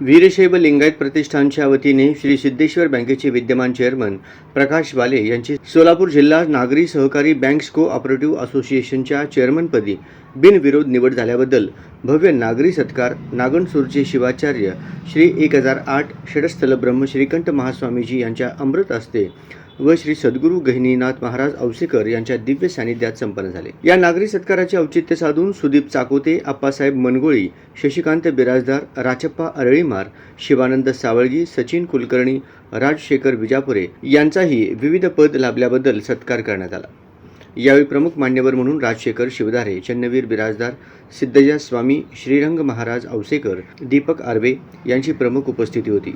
वीरशैव लिंगायत प्रतिष्ठानच्या वतीने श्री सिद्धेश्वर बँकेचे विद्यमान चेअरमन प्रकाश वाले यांची सोलापूर जिल्हा नागरी सहकारी बँक्स को ऑपरेटिव्ह असोसिएशनच्या चेअरमनपदी बिनविरोध निवड झाल्याबद्दल भव्य नागरी सत्कार नागणसूरचे शिवाचार्य श्री एक हजार आठ षडस्थल ब्रह्म श्रीकंठ महास्वामीजी यांच्या अमृत असते व श्री सद्गुरू गहिनीनाथ महाराज औसेकर यांच्या दिव्य सानिध्यात संपन्न झाले. या नागरी सत्काराचे औचित्य साधून सुदीप चाकोते आप्पासाहेब मनगोळी शशिकांत बिराजदार राचप्पा अरळीमार शिवानंद सावळगी सचिन कुलकर्णी राजशेखर विजापुरे यांचाही विविध पद लाभल्याबद्दल सत्कार करण्यात आला. यावेळी प्रमुख मान्यवर म्हणून राजशेखर शिवधारे चन्नवीर बिराजदार सिद्धजा स्वामी श्रीरंग महाराज औसेकर दीपक आर्वे यांची प्रमुख उपस्थिती होती.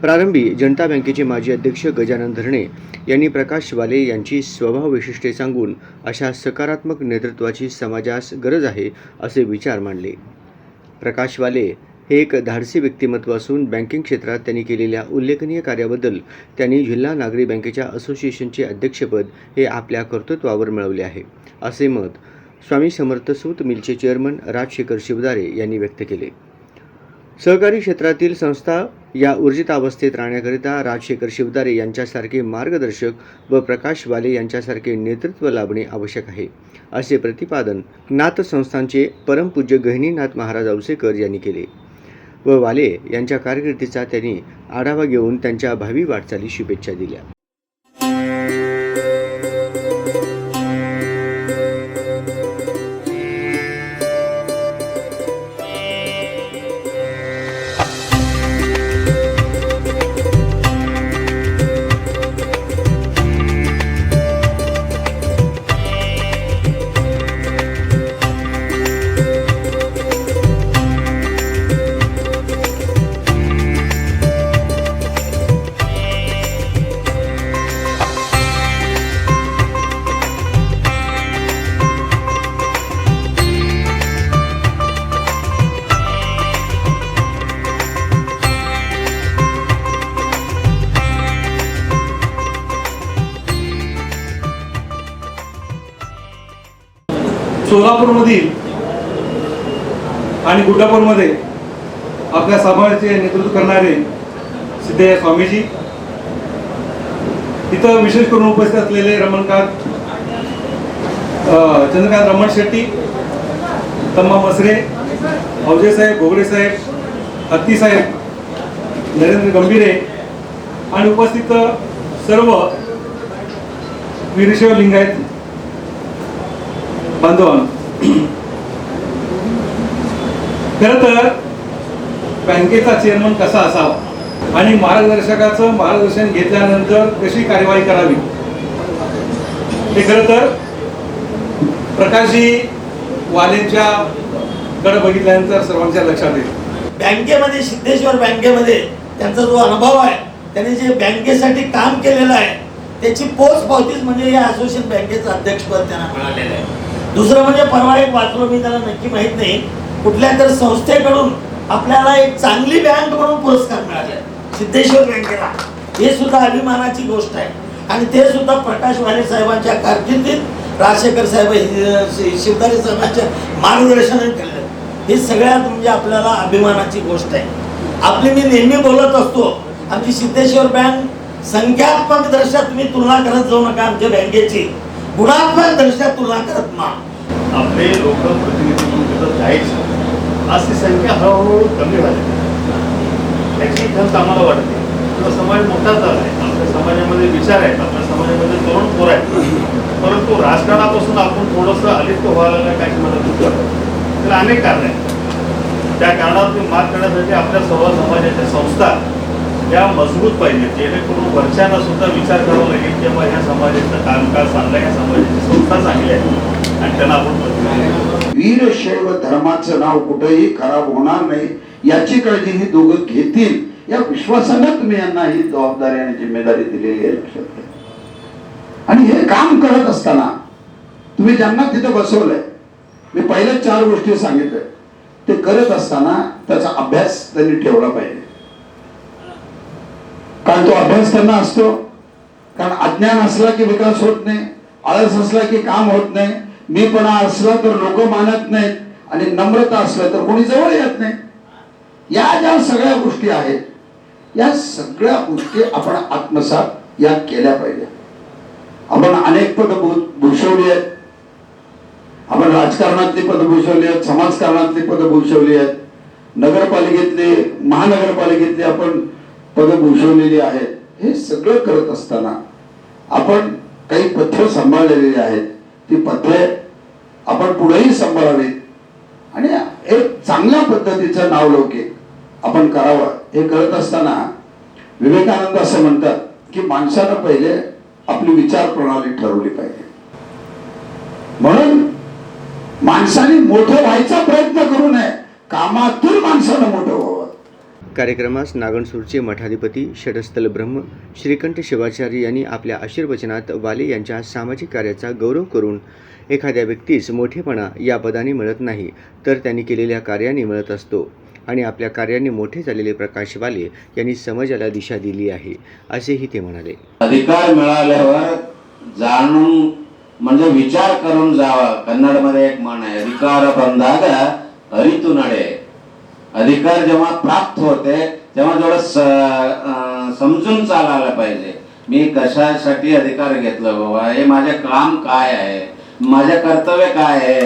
प्रारंभी जनता बँकेचे माजी अध्यक्ष गजानन धरणे यांनी प्रकाश वाले यांची स्वभाव वैशिष्ट्ये सांगून अशा सकारात्मक नेतृत्वाची समाजास गरज आहे असे विचार मांडले. प्रकाश वाले हे एक धाडसी व्यक्तिमत्व असून बँकिंग क्षेत्रात त्यांनी केलेल्या उल्लेखनीय कार्याबद्दल त्यांनी जिल्हा नागरी बँकेच्या असोसिएशनचे अध्यक्षपद हे आपल्या कर्तृत्वावर मिळवले आहे असे मत स्वामी समर्थ सूत मिलचे चेअरमन राजशेखर शिवदारे यांनी व्यक्त केले. सहकारी क्षेत्रातील संस्था या ऊर्जित अवस्थेत राहण्याकरिता राजशेखर शिवदारे यांच्यासारखे मार्गदर्शक व प्रकाश वाले यांच्यासारखे नेतृत्व लाभणे आवश्यक आहे असे प्रतिपादन नाथ संस्थांचे परमपूज्य गहिनीनाथ महाराज औसेकर यांनी केले. व वाले यांच्या कारकिर्दीचा त्यांनी आढावा घेऊन त्यांच्या भावी वाटचाली शुभेच्छा दिल्या. सोलापूरमधील आणि गुड्डापूरमध्ये आपल्या समाजाचे नेतृत्व करणारे सिद्धय्या स्वामीजी इथं विशेष करून उपस्थित असलेले रमणकांत चंद्रकांत रमण शेट्टी तम्मा मसरे अवजय साहेब घोगडे साहेब हत्ती साहेब नरेंद्र गंभीरे आणि उपस्थित सर्व वीरशैव लिंगायत बांधवांनो खर तर बँकेचा चेअरमन कसा असावा आणि मार्गदर्शकाचं मार्गदर्शन घेतल्यानंतर कशी कार्यवाही करावी? हे खरं तर प्रकाशजी वालेंच्या कडे बघितल्यानंतर सर्वांच्या लक्षात येईल. बँकेमध्ये सिद्धेश्वर बँकेमध्ये त्यांचा जो अनुभव आहे त्यांनी जे बँकेसाठी काम केलेलं आहे त्याची पोच पावतीच म्हणजे या असोसिएशन बँकेचं अध्यक्षपद त्यांना मिळालेलं आहे. दुसरं म्हणजे परवा एक वाचलो मी त्याला नक्की माहीत नाही. कुठल्या तर संस्थेकडून आपल्याला एक चांगली बँक म्हणून पुरस्कार मिळाला सिद्धेश्वर बँकेला. हे सुद्धा अभिमानाची गोष्ट आहे. आणि ते सुद्धा प्रकाश वाले साहेबांच्या कारकिर्दीत राजशेखर साहेब हे- शिवतारे साहेबांच्या मार्गदर्शनाने केलं हे सगळ्यात म्हणजे आपल्याला अभिमानाची गोष्ट आहे. आपली मी नेहमी बोलत असतो आमची सिद्धेश्वर बँक संख्यात्मक दर्शक तुम्ही तुलना करत जाऊ नका आमच्या बँकेची. गुणात्मक दृष्ट्या तुलना करत मा. आपले लोकप्रतिनिधी म्हणून तिथं जायचं. आज ती संख्या हळूहळू कमी झाली त्याची खंत आम्हाला वाटते. किंवा समाज मोठा झाला आहे. आपल्या समाजामध्ये विचार आहेत. आपल्या समाजामध्ये तरुण पोर आहेत. परंतु राजकारणापासून आपण थोडंसं अलिप्त व्हायला काही मला दुःख तर त्याला अनेक कारण आहेत. त्या कारणातून मात करण्यासाठी आपल्या सर्व समाजाच्या संस्था त्या मजबूत पाहिजेत जेणेकरून वरच्यांना सुद्धा विचार करावा लागेल की बाबा ह्या समाजाचं कामकाज चांगलं आहे ह्या समाजाची संस्था चांगली आहे आणि त्यांना आपण वीरशैव धर्माचं नाव कुठेही खराब होणार नाही याची काळजी ही दोघं घेतील. या विश्वासानं तुम्ही यांना ही जबाबदारी आणि जिम्मेदारी दिलेली आहे लक्षात आणि हे काम करत असताना तुम्ही ज्यांना तिथं बसवलंय मी पहिल्या चार गोष्टी सांगितल्या. ते करत असताना त्याचा अभ्यास त्यांनी ठेवला पाहिजे. कारण तो अभ्यास त्यांना असतो. कारण अज्ञान असला की विकास होत नाही आळस असला की काम होत नाही मीपणा असला तर लोक मानत नाहीत आणि नम्रता असलं तर कोणी जवळ येत नाही. या ज्या सगळ्या गोष्टी आहेत या सगळ्या गोष्टी आपण आत्मसात या केल्या पाहिजे. आपण अनेक पद भूषवली आहेत. आपण राजकारणातली पद भूषवली आहेत समाजकारणातली पद भूषवली आहेत. नगरपालिकेतली महानगरपालिकेतली आपण पद भूषवलेली आहेत. हे सगळं करत असताना आपण काही पथ्य सांभाळलेली आहेत. ती पथ्य आपण पुढेही सांभाळावीत आणि एक चांगल्या पद्धतीचं नावलौकिक आपण करावं हे करत असताना विवेकानंद असं म्हणतात की माणसानं पहिले आपली विचार प्रणाली ठरवली पाहिजे. म्हणून माणसाने मोठं व्हायचा प्रयत्न करू नये. कामातून माणसानं मोठं व्हावं. कार्यक्रमास नागणसूरचे मठाधिपती षडस्थल ब्रह्म श्रीकंठ शिवाचार्य यांनी आपल्या आशीर्वचनात वाले यांच्या सामाजिक कार्याचा गौरव करून एखाद्या व्यक्तीस मोठेपणा या पदाने मिळत नाही तर त्यांनी केलेल्या कार्याने मिळत असतो. आणि आपल्या कार्याने मोठे झालेले प्रकाश वाले यांनी समाजाला दिशा दिली आहे असेही ते म्हणाले. अधिकार मिळाल्यावर जाणून म्हणजे विचार करून जावा. कन्नडमध्ये एक म्हण आहे अधिकार बंधाग हरितू अधिकार जेव्हा प्राप्त होते तेव्हा थोडं समजून चालायला पाहिजे. मी कशासाठी अधिकार घेतलं बाबा? हे माझे काम काय आहे? माझे कर्तव्य काय आहे?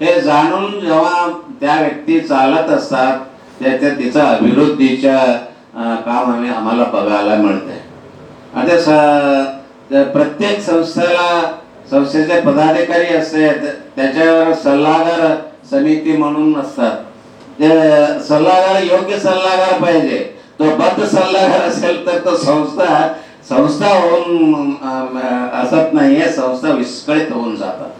हे जाणून जेव्हा त्या व्यक्ती चालत असतात त्याच्या तिचा अभिवृद्धीच्या काम आम्ही आम्हाला बघायला मिळते आणि ते स- प्रत्येक संस्थेला संस्थेचे पदाधिकारी असते त्याच्यावर सल्लागार समिती म्हणून असतात. सल्लागार योग्य सल्लागार पाहिजे. तो बद्ध सल्लागार असेल तर तो संस्था संस्था होऊन असत नाहीये संस्था विस्कळीत होऊन जातात.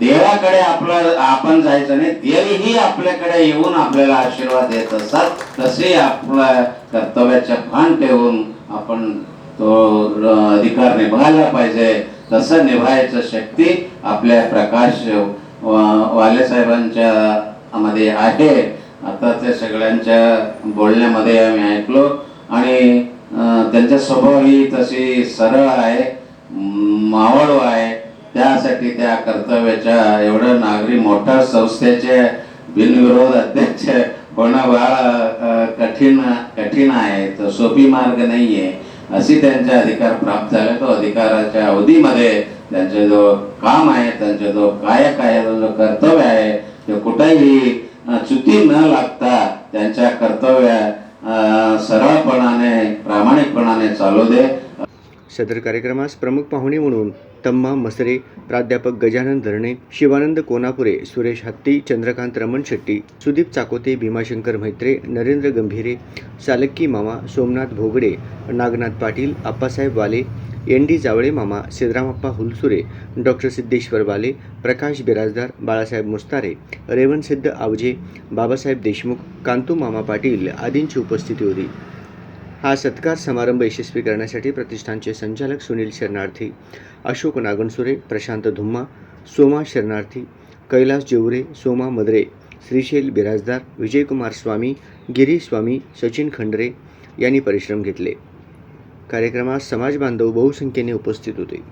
देवाकडे आपलं आपण जायचं नाही देवही आपल्याकडे येऊन आपल्याला आशीर्वाद देत असतात. तसे आपल्या कर्तव्याच्या भान ठेवून आपण तो अधिकार निभायला पाहिजे. तसं निभायचं शक्ती आपल्या प्रकाश वालेसाहेबांच्या वाले साहेबांच्या मध्ये आहे. आता ते सगळ्यांच्या बोलण्यामध्ये आम्ही ऐकलो आणि त्यांचा स्वभाव ही तशी सरळ आहे म- मावळ आहे. त्यासाठी त्या कर्तव्याच्या एवढं नागरी मोठ्या संस्थेचे बिनविरोध अध्यक्ष होणं बाळ कठीण कठीण आहे. तो सोपी मार्ग नाही आहे अशी त्यांचा अधिकार प्राप्त झाले. तो अधिकाराच्या अवधीमध्ये त्यांचे जो काम आहे त्यांचा जो कायक आहे तो जो कर्तव्य आहे ते कुठेही चुती न लागता त्यांच्या कर्तव्य सरळपणाने प्रामाणिकपणाने चालू दे. सदर कार्यक्रमास प्रमुख पाहुणे म्हणून तम्मा मसरे प्राध्यापक गजानन धरणे शिवानंद कोनापुरे सुरेश हत्ती चंद्रकांत रमण शेट्टी सुदीप चाकोते भीमाशंकर मैत्रे नरेंद्र गंभीरे सालक्की मामा सोमनाथ भोगडे नागनाथ पाटील आप्पासाहेब वाले एन डी जावळे मामा सिद्धरामप्पा हुलसुरे डॉक्टर सिद्धेश्वर वाले प्रकाश बिराजदार बाळासाहेब मुस्तारे रेवणसिद्ध आवजे बाबासाहेब देशमुख कांतू मामा पाटील आदींची उपस्थिती होती. हा सत्कार समारंभ यशस्वी करण्यासाठी प्रतिष्ठानचे संचालक सुनील शरणार्थी अशोक नागनसुरे प्रशांत धुम्मा सोमा शरणार्थी कैलास जेवरे सोमा मदरे श्रीशैल बिराजदार विजयकुमार स्वामी गिरी स्वामी सचिन खंडरे यांनी परिश्रम घेतले. कार्यक्रमात समाज बांधव बहुसंख्येने उपस्थित होते.